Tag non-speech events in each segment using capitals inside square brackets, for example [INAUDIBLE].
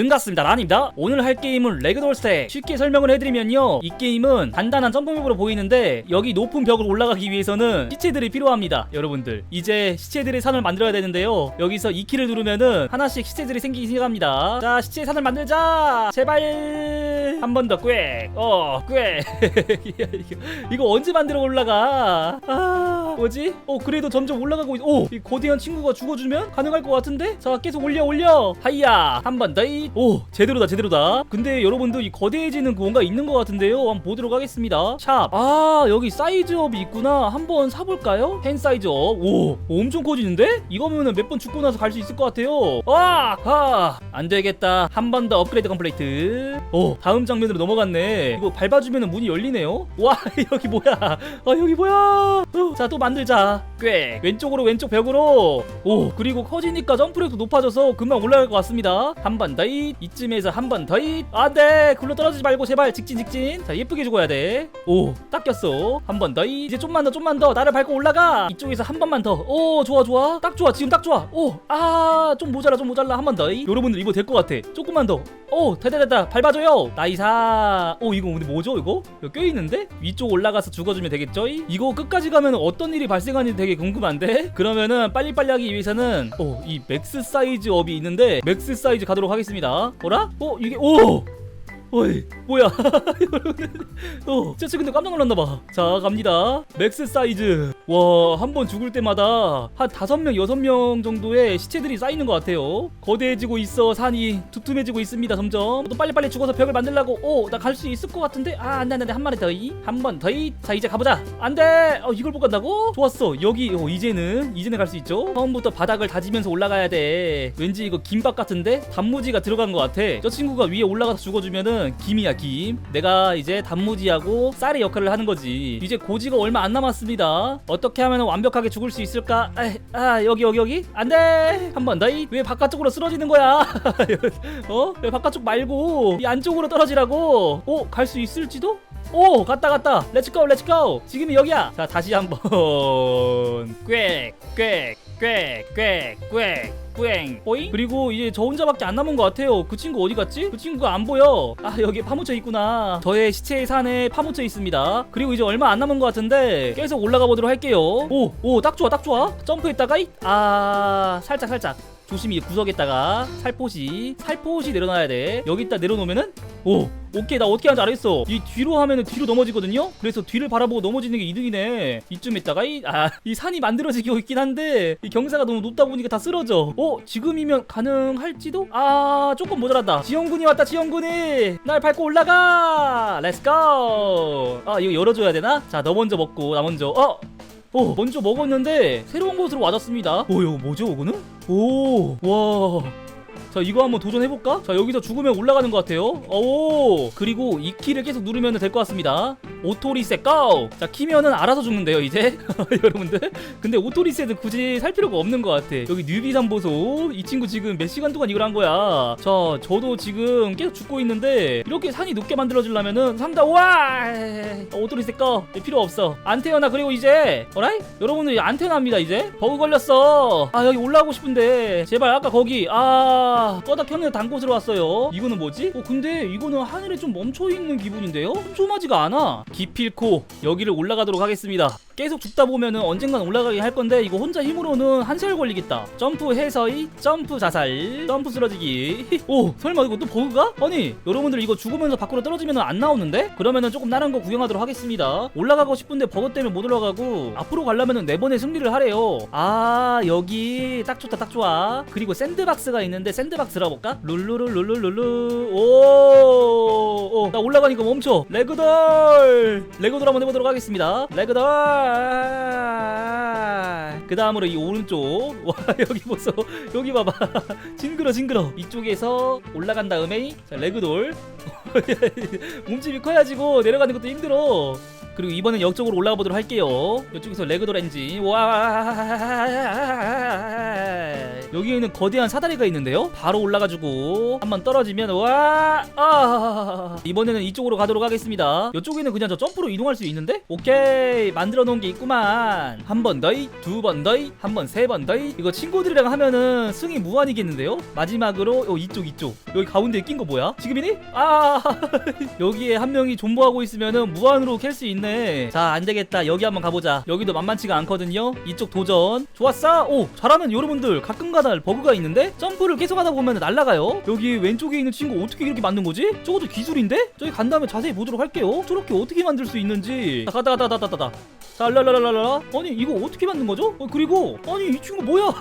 른가스입니다. 란입니다. 오늘 할 게임은 레그돌스택 쉽게 설명을 해드리면요. 이 게임은 간단한 점프맵으로 보이는데 여기 높은 벽을 올라가기 위해서는 시체들이 필요합니다 여러분들. 이제 시체들의 산을 만들어야 되는데요. 여기서 이 키를 누르면은 하나씩 시체들이 생기기 시작합니다. 자 시체 산을 만들자! 제발! 한 번 더꽥어꽥 [LAUGHS] 이거 언제 만들어 올라가? 아 뭐지? 어 그래도 점점 올라가고 있... 오이 거대한 친구가 죽어주면 가능할 것 같은데? 자 계속 올려 올려! 하이야! 한 번 더이 오 제대로다 제대로다. 근데 여러분들 이 거대해지는 그 뭔가 있는 것 같은데요. 한번 보도록 하겠습니다. 샵아 여기 사이즈업이 있구나. 한번 사볼까요? 펜 사이즈업. 오 엄청 커지는데? 이거면은 몇 번 죽고 나서 갈 수 있을 것 같아요. 와 하 안 되겠다. 한 번 더 업그레이드 컴플레이트. 오 다음 장면으로 넘어갔네. 이거 밟아주면은 문이 열리네요. 와 [LAUGHS] 여기 뭐야? 아 여기 뭐야? 어, 자또 만들자. 꽤. 왼쪽으로 왼쪽 벽으로. 오 그리고 커지니까 점프력도 높아져서 금방 올라갈 것 같습니다. 한 번 더잇 이쯤에서 한 번 더잇. 안돼 굴러 떨어지지 말고 제발 직진 직진. 자 예쁘게 죽어야 돼오 딱 꼈어. 한 번 더잇. 이제 좀만 더 좀만 더. 나를 밟고 올라가. 이쪽에서 한 번만 더오 좋아 좋아. 딱 좋아. 지금 딱 좋아. 오아좀 모자라 좀 모자라. 한 번 더잇. 여러분들 이거 될 것 같아. 조금만 더오 됐다 됐다. 밟아줘요. 나이사. 오 이거 근데 뭐죠 이거? 이거 껴있는데? 위쪽 올라가서 죽어주면 되겠죠 이거 끝까지 가면 어떤 일이 발생하는지 되게 궁금한데? 그러면은 빨리빨리 하기 위해서는 오이 맥스 사이즈 업이 있는데 맥스 사이즈 가도록 하겠습니다 어라? 어 이게 오 어이 뭐야? [LAUGHS] 어 진짜 근데 깜짝 놀랐나봐. 자 갑니다. 맥스 사이즈. 와 한 번 죽을 때마다 한 다섯 명 여섯 명 정도의 시체들이 쌓이는 것 같아요. 거대해지고 있어 산이. 두툼해지고 있습니다 점점. 또 빨리빨리 죽어서 벽을 만들라고. 오 나 갈 수 있을 것 같은데? 아 안돼 안돼 한 마리 더한 번 더이. 자 이제 가보자. 안돼! 어 이걸 못 간다고? 좋았어. 여기 어 이제는 이제는 갈 수 있죠? 처음부터 바닥을 다지면서 올라가야 돼. 왠지 이거 김밥 같은데? 단무지가 들어간 것 같아. 저 친구가 위에 올라가서 죽어주면은 김이야 김. 내가 이제 단무지하고 쌀의 역할을 하는 거지. 이제 고지가 얼마 안 남았습니다. 어떻게 하면 완벽하게 죽을 수 있을까? 아, 아 여기 여기 여기? 안돼! 한 번 더. 왜 바깥쪽으로 쓰러지는 거야? [LAUGHS] 어? 왜 바깥쪽 말고 이 안쪽으로 떨어지라고? 어? 갈수 있을지도? 오 갔다 갔다. 렛츠고 렛츠고 지금이 여기야. 자 다시 한번. 꽥꽥 [LAUGHS] 꽥꽥꽥꽥 뿌잉? 뽀잉 그리고 이제 저 혼자밖에 안 남은 것 같아요. 그 친구 어디 갔지? 그 친구가 안 보여. 아 여기 파묻혀 있구나. 저의 시체의 산에 파묻혀 있습니다. 그리고 이제 얼마 안 남은 것 같은데 계속 올라가 보도록 할게요. 오 오 딱 좋아 딱 좋아. 점프했다가 이- 아 살짝 살짝 조심히 구석에다가 살포시 살포시 내려놔야 돼. 여기다 내려놓으면은 오 오케이. 나 어떻게 하는지 알겠어. 이 뒤로 하면은 뒤로 넘어지거든요? 그래서 뒤를 바라보고 넘어지는 게 이득이네. 이쯤 있다가 이, 아, 이 산이 만들어지고 있긴 한데 이 경사가 너무 높다 보니까 다 쓰러져. 어 지금이면 가능할지도? 아 조금 모자란다. 지원군이 왔다 지원군이! 날 밟고 올라가! 렛츠고 아 이거 열어줘야 되나? 자 너 먼저 먹고 나 먼저. 어 어, 먼저 먹었는데 새로운 곳으로 와졌습니다. 오, 이거 뭐죠, 이거는? 오, 와. 자, 이거 한번 도전해볼까? 자, 여기서 죽으면 올라가는 것 같아요. 오, 그리고 이 키를 계속 누르면 될 것 같습니다. 오토 리셋 고! 자, 키면은 알아서 죽는데요, 이제? [LAUGHS] 여러분들? 근데 오토 리셋은 굳이 살 필요가 없는 것 같아. 여기 뉴비 삼보소. 이 친구 지금 몇 시간 동안 이걸 한 거야. 자, 저도 지금 계속 죽고 있는데, 이렇게 산이 높게 만들어지려면은 상다, 와! 어, 오토 리셋 고! 네, 필요 없어. 안 태어나, 그리고 이제, 어라이? 여러분들 안 태어납니다, 이제? 버그 걸렸어. 아, 여기 올라가고 싶은데, 제발, 아까 거기, 아, 꺼다 켰는데 단 곳으로 왔어요. 이거는 뭐지? 어, 근데 이거는 하늘에 좀 멈춰있는 기분인데요? 촘촘하지가 않아. 기필코, 여기를 올라가도록 하겠습니다. 계속 죽다 보면은 언젠간 올라가긴 할 건데 이거 혼자 힘으로는 한 시간 걸리겠다. 점프 해서 이 점프 자살, 점프 쓰러지기. [LAUGHS] 오, 설마 이거 또 버그가? 아니, 여러분들 이거 죽으면서 밖으로 떨어지면 안 나오는데? 그러면은 조금 다른 거 구경하도록 하겠습니다. 올라가고 싶은데 버그 때문에 못 올라가고 앞으로 가려면은 네 번의 승리를 하래요. 아, 여기 딱 좋다, 딱 좋아. 그리고 샌드박스가 있는데 샌드박스 들어볼까? 룰루룰룰룰루. 오, 오, 나 올라가니까 멈춰. 레그돌, 레그돌 한번 해보도록 하겠습니다. 레그돌. 그 다음으로 이 오른쪽. 와 [LAUGHS] 여기 보소. 여기 봐봐. 징그러 징그러. 이쪽에서 올라간 다음에 자, 레그돌. [LAUGHS] 몸집이 커야지고 내려가는 것도 힘들어. 그리고 이번엔 역쪽으로 올라가 보도록 할게요. 이쪽에서 레그돌 엔진. 와. 여기에는 거대한 사다리가 있는데요? 바로 올라가지고 한번 떨어지면 와! 아, 이번에는 이쪽으로 가도록 하겠습니다. 이쪽에는 그냥 저 점프로 이동할 수 있는데? 오케이! 만들어 놓은 게 있구만. 한 번 더이 두 번 더이 한 번 세 번 더이. 이거 친구들이랑 하면은 승이 무한이겠는데요? 마지막으로 요 이쪽 이쪽. 여기 가운데 낀 거 뭐야? 지금이니? 아! [LAUGHS] 여기에 한 명이 존버하고 있으면은 무한으로 캘 수 있네. 자 안되겠다. 여기 한번 가보자. 여기도 만만치가 않거든요? 이쪽 도전. 좋았어! 오! 잘하면 여러분들. 가끔 가다 버그가 있는데 점프를 계속 하다 보면 날아가요. 여기 왼쪽에 있는 친구 어떻게 이렇게 만든 거지? 저것도 기술인데? 저기 간 다음에 자세히 보도록 할게요. 저렇게 어떻게 만들 수 있는지. 자, 가다 가다 가다 가다 가다. 자 랄랄랄랄라. 아니 이거 어떻게 만든 거죠? 어, 그리고 아니 이 친구 뭐야?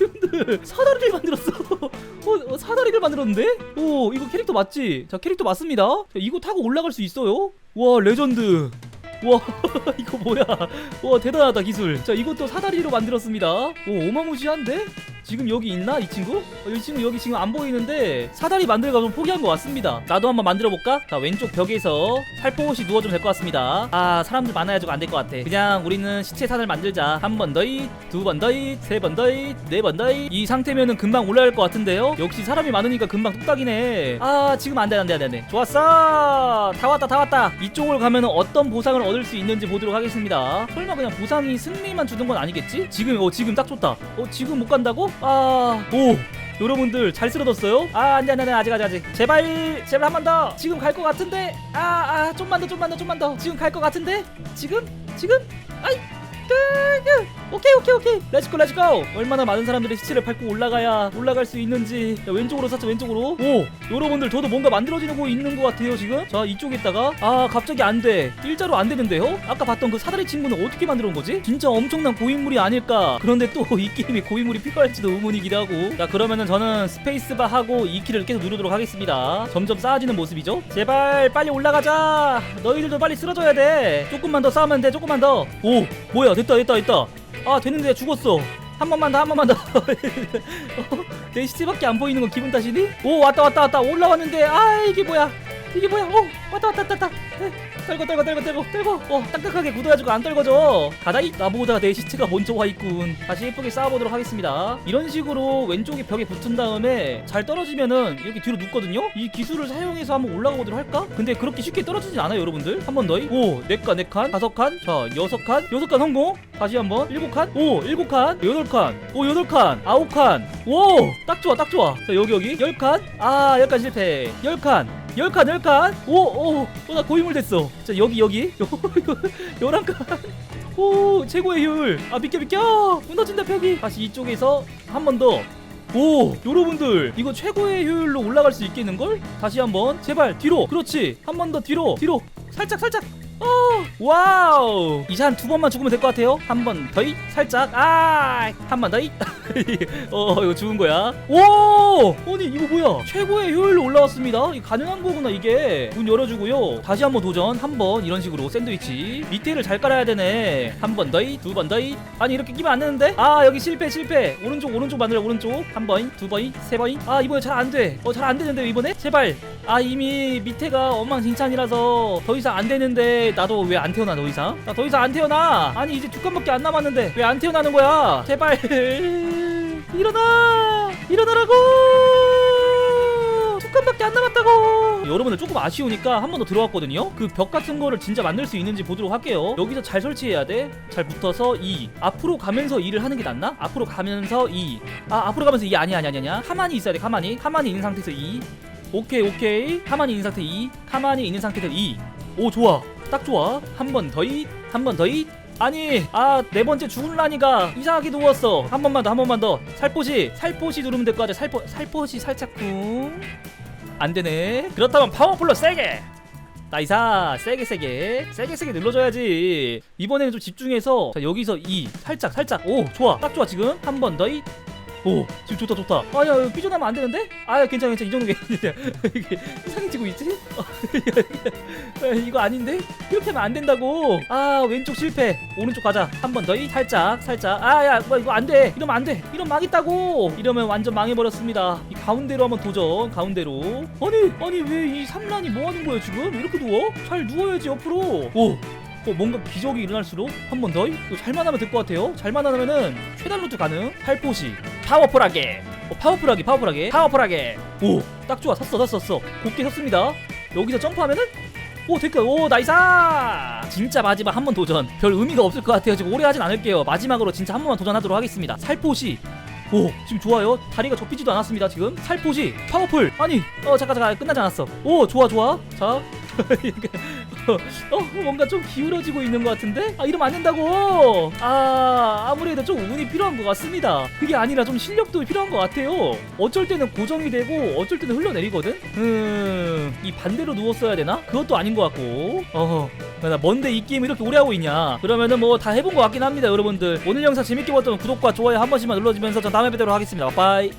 [LAUGHS] 사다리를 만들었어. 어, 어, 사다리를 만들었는데? 오 이거 캐릭터 맞지? 자 캐릭터 맞습니다. 자, 이거 타고 올라갈 수 있어요? 와 레전드. 와 [LAUGHS] 이거 뭐야? 와 대단하다 기술. 자 이것도 사다리로 만들었습니다. 오 어마무시한데 지금 여기 있나 이 친구? 어, 이 친구 여기 지금 안 보이는데 사다리 만들기가 좀 포기한 것 같습니다. 나도 한번 만들어 볼까? 자 왼쪽 벽에서 살포시 누워주면 될 것 같습니다. 아 사람들 많아야지고 안 될 것 같아. 그냥 우리는 시체 산을 만들자. 한 번 더이 두 번 더이 세 번 더이 네 번 더이. 이 상태면은 금방 올라갈 것 같은데요? 역시 사람이 많으니까 금방 뚝딱이네. 아 지금 안돼 안돼 안돼 안돼. 좋았어! 다 왔다 다 왔다! 이쪽으로 가면은 어떤 보상을 얻을 수 있는지 보도록 하겠습니다. 설마 그냥 보상이 승리만 주는 건 아니겠지? 지금 어 지금 딱 좋다. 어 지금 못 간다고? 아 오 여러분들 잘 쓰러졌어요? 아 안돼 안돼 안돼. 아직 아직 아직. 제발 제발 한 번 더. 지금 갈 것 같은데? 아아 좀만 더 좀만 더 좀만 더. 지금 갈 것 같은데? 지금? 지금? 아이 끄, 끄. 오케이 오케이 오케이. 렛츠고 렛츠고 얼마나 많은 사람들이 시체를 밟고 올라가야 올라갈 수 있는지. 자, 왼쪽으로 살짝 왼쪽으로. 오 여러분들 저도 뭔가 만들어지고 있는 것 같아요 지금. 자 이쪽에다가. 아 갑자기 안돼. 일자로 안 되는데요? 아까 봤던 그 사다리 친구는 어떻게 만들어 온 거지? 진짜 엄청난 고인물이 아닐까. 그런데 또 [LAUGHS] 이 게임에 고인물이 필요할지도 의문이기도 하고. 자 그러면은 저는 스페이스바 하고 이 키를 계속 누르도록 하겠습니다. 점점 쌓아지는 모습이죠? 제발 빨리 올라가자. 너희들도 빨리 쓰러져야 돼. 조금만 더 쌓으면 돼 조금만 더오 뭐야 됐다 됐다 됐다 아 되는데 죽었어. 한 번만 더 한 번만 더. [LAUGHS] 어, 내 시체밖에 안 보이는 건 기분 탓이니? 오 왔다 왔다 왔다. 올라왔는데 아 이게 뭐야 이게 뭐야? 오 왔다 왔다 왔다 왔다. 에, 떨고 떨고 떨고 떨고 떨고 어 딱딱하게 굳어가지고 안 떨궈져. 가다이 나보다 내 시체가 먼저 와 있군. 다시 예쁘게 쌓아보도록 하겠습니다. 이런 식으로 왼쪽에 벽에 붙은 다음에 잘 떨어지면은 이렇게 뒤로 눕거든요? 이 기술을 사용해서 한번 올라가 보도록 할까? 근데 그렇게 쉽게 떨어지진 않아요 여러분들? 한 번 더이. 오 네칸 네칸 다섯 칸 자 여섯 칸. 여섯 칸 성공? 다시 한번. 일곱 칸 오 일곱 칸. 여덟 칸 오 여덟 칸. 아홉 칸 오 딱 좋아 딱 좋아. 자 여기 여기. 열 칸 아 열 칸 실패. 열 칸 10칸 10칸. 오오나 고인물 됐어. 자 여기 여기. [LAUGHS] 11칸. 오 최고의 효율. 아 비켜 비켜. 무너진다 벽이 다시 이쪽에서 한 번 더. 오 여러분들. 이거 최고의 효율로 올라갈 수 있겠는걸? 다시 한번. 제발 뒤로. 그렇지. 한 번 더 뒤로 뒤로. 살짝 살짝 어 와우. 이제 한 두 번만 죽으면 될 것 같아요. 한 번 더이 살짝. 아한 번 더이. [LAUGHS] 어 이거 죽은 거야? 오! 아니 이거 뭐야? 최고의 효율로 올라왔습니다. 이 가능한 거구나 이게. 문 열어주고요. 다시 한번 도전. 한 번 이런 식으로 샌드위치. 밑에를 잘 깔아야 되네. 한 번 더이 두 번 더이. 아니 이렇게 끼면 안 되는데? 아 여기 실패 실패. 오른쪽 오른쪽 만들어 오른쪽. 한번두 번이 세 번이 아 이번에 잘 안 돼 어 잘 안 되는데 이번에? 제발. 아 이미 밑에가 엉망진창이라서 더 이상 안 되는데 나도 왜 안 태어나 더 이상? 나 더 이상 안 태어나! 아니 이제 두 칸밖에 안 남았는데 왜 안 태어나는 거야? 제발! [LAUGHS] 일어나! 일어나라고! 안 남았다고! 여러분들 조금 아쉬우니까 한 번 더 들어왔거든요? 그 벽 같은 거를 진짜 만들 수 있는지 보도록 할게요. 여기서 잘 설치해야 돼잘 붙어서 2 앞으로 가면서 2를 하는 게 낫나? 앞으로 가면서 2 아 앞으로 가면서 2 아니야 아니야 아니야 가만히 있어야 돼 가만히. 가만히 있는 상태에서 2 오케이 오케이. 가만히 있는 상태 2 가만히 있는 상태에서 2오 좋아 딱 좋아. 한 번 더이 한번 더이. 아니 아 네 번째 죽은 라니가 이상하게 누웠어. 한 번만 더 한 번만 더. 살포시 살포시 누르면 될 거 같아. 살포 살포시 살짝 쿵 안 되네. 그렇다면 파워풀로 세게. 나이사 세게 세게. 세게 세게 눌러줘야지. 이번에는 좀 집중해서. 자 여기서 2 살짝 살짝. 오 좋아. 딱 좋아 지금. 한 번 더이 오 지금 좋다 좋다. 아야 삐져나면 안 되는데? 아 괜찮아 괜찮아. 이 정도 [LAUGHS] 이게 이상해지고 있지? 아, 이거 아닌데? 이렇게 하면 안 된다고. 아 왼쪽 실패. 오른쪽 가자. 한 번 더. 이 살짝 살짝. 아야 뭐 이거 안 돼. 이러면 안 돼. 이러면 망했다고. 이러면 완전 망해버렸습니다. 이 가운데로 한번 도전 가운데로. 아니 아니 왜 이 삼란이 뭐 하는 거야 지금? 왜 이렇게 누워? 잘 누워야지 옆으로. 오 어, 뭔가 기적이 일어날수록 한 번 더? 이거 잘만 하면 될 것 같아요. 잘만 하면은 최단 루트 가능. 팔포시 파워풀하게. 어, 파워풀하게 파워풀하게. 파워풀하게. 오 딱 좋아. 섰어 섰어 섰어. 곱게 섰습니다. 여기서 점프하면은 오 댓글 오 나이사 진짜 마지막 한 번 도전. 별 의미가 없을 것 같아요. 지금 오래 하진 않을게요. 마지막으로 진짜 한 번만 도전하도록 하겠습니다. 살포시. 오 지금 좋아요. 다리가 접히지도 않았습니다 지금. 살포시. 파워풀. 아니 어 잠깐 잠깐. 끝나지 않았어. 오 좋아 좋아. 자 [LAUGHS] [LAUGHS] 어, 뭔가 좀 기울어지고 있는 것 같은데? 아, 이러면 안 된다고! 아, 아무래도 좀 운이 필요한 것 같습니다. 그게 아니라 좀 실력도 필요한 것 같아요. 어쩔 때는 고정이 되고, 어쩔 때는 흘러내리거든? 음, 이 반대로 누웠어야 되나? 그것도 아닌 것 같고. 어허. 나 뭔데 이 게임 이렇게 오래 하고 있냐? 그러면은 뭐 다 해본 것 같긴 합니다, 여러분들. 오늘 영상 재밌게 봤다면 구독과 좋아요 한 번씩만 눌러주면서 전 다음에 뵙도록 하겠습니다. 빠이.